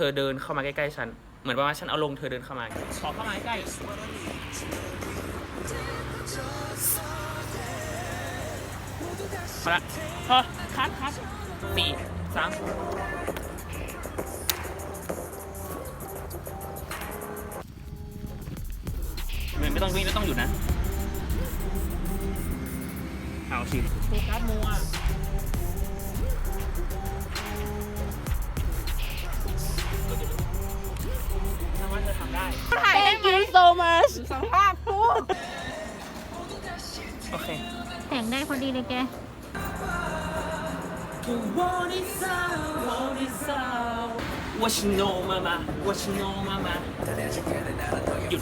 เธอเดินเข้ามาใกล้ๆฉัน เหมือนประมาณฉันเอาลงเธอเดินเข้ามา ขอเข้ามาใกล้พอละพอคัดคัดสี่สามไม่ไม่ต้องวิ่งไม่ต้องหยุดนะ เอาสิโฟกัสมัว สภาพพูดโอเค แต่งได้พอดีเลยแก What you know mama What you know mama หยุด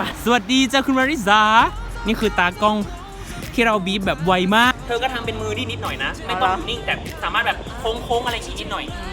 อะสวัสดีจ้าคุณมาริสา นี่คือตากล้องที่เราบีบแบบไวมาก เธอก็ทำเป็นมือนิดนิดหน่อยนะ ไม่ต้องอยู่นิ่งแต่สามารถแบบโค้งๆอะไรอย่างนี้นิดหน่อยอื